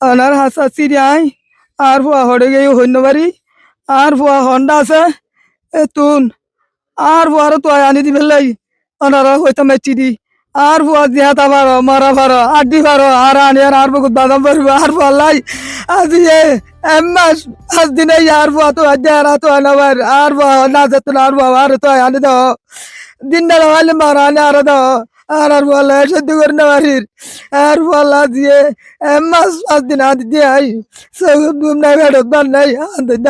ওনার হাসা চিড়িয়াই আর ফুয়া হড়ে গিয়ে হন্যবাড়ি আর ফুয়া হন্ডা আছে, এ তুন, আর ফুয়ারও তো আনি দিবে লাই ওনারা হইতো মেচি দি আর ফুয়া দিহাতা পারো মারা পারো আড্ডি পারো আর আনি আর আর বহুত বাদাম পারব, আর ফুয়া লাই, আজি এ এমাস পাঁচ দিনে আর ফুয়া তো আড্ডি আর তো আনাবার আর ফুয়া না যেত আর ফুয়া আর তো আনি দাও, দিন হলে মারা আনি আর দাও আর আর লাই সহ্য করে না বাড়ির। আর ফুয়া দিয়ে এমাস পাঁচ দিন আদি দিয়ে আই। দুম নাই বেড়ত নাই।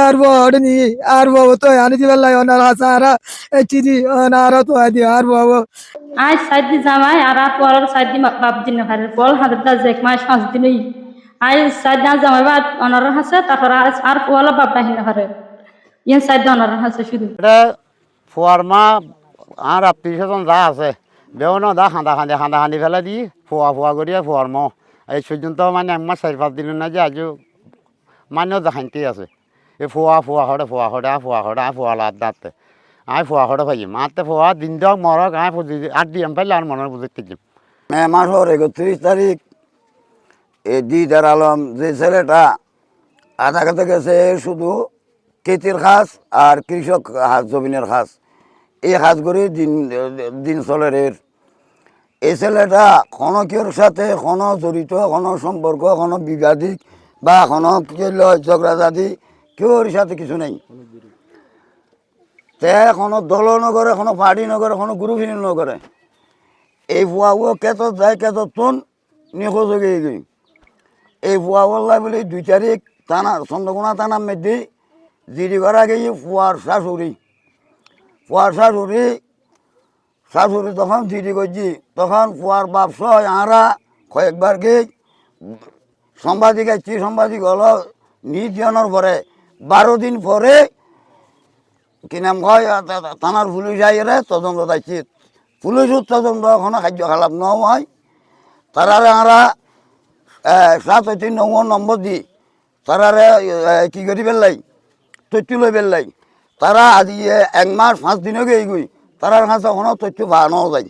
আর হড়ে নি। আর ফুয়া তো আনি দিবার লাই ওনার হাসারা এ চিরি ওনার তো আদি আর ফুয়া আজ সাত দিন জামাই আর আর পরের সাত দিন বাপ দিন হারে বল। হাতের দা যে মাস পাঁচ দিনই। আজ সাত দিন জামাই বাদ অনার হাসে তারপর আজ আর পলা বাপ বাহিনী হারে ইয়ে সাত দিন অনার হাসে শুধু। এটা ফুয়ার মা আর আত্মীয় স্বজন যা আছে। বেও না, দা খান্দা খান্দে, খান্দা খান্দি ফেলে দি, ফুয়া ফুয়া করিয়া ফুয়ার ম এই পর্যন্ত মানে মাস চারি পাঁচ দিন না যে আজও মানেও দেখাইতেই আছে। এই ফুয়া ফুয়া হরে ফুয়া হরে আ ফুয়া হরে আ ফুয়া লাদ দাঁতে। আয় ফুয়া হরে ভাই মাতে ফুয়া, দিন দক মরক আয় আট দিন পাইলে আর মনের বুঝে দিলাম মে মাসের একত্রিশ তারিখ এই দিদার আলম যে ছেলেটা আধা গেছে শুধু কেতির খাস আর কৃষক হাঁস জমিনের খাস এই করে দিন দিন চলে এর এই ছেলেটা কোনো কেউর সাথে, কোনো জড়িত, কোনো সম্পর্ক কোনো বিবাদিক বা কোনো ঝগড়াঝাটি কেউর সাথে কিছু নেই। তে কোনো দল নগরে কোনো পার্টি নগরে কোনো গ্রুপ নগরে এই ফুয়াগুলো কেত যায় কেত তুন নিখোঁজ হয়ে গই এই ফুয়াগুলা বলে দুই তারিখ থানা চন্দ্রকোনা টানার মেদি জিডি করা ফুয়ার শাশুড়ি ফুয়ার শাশুড়ি শাশুড়ি তখন জিডি করছি, তখন ফুয়ার বাপ সহ আরা কয়েকবার গিয়ে সাংবাদিক আসছি সাংবাদিক হলো নির্জনের পরে। বারো দিন পরে কি নাম কয়, থানার পুলিশ আইরে তদন্ত দায়িত্ব পুলিশ তদন্ত এখনও খাদ্য খালাপ নহয় তারারে আমরা সাত তিন নম্বর নম্বর দি, তারারে কি করি পেলাই তথ্য লই পেলাই তারা আজি এক মাস পাঁচ দিনও গেই গই। তারার কাছে এখনও তথ্য বানানো যায়।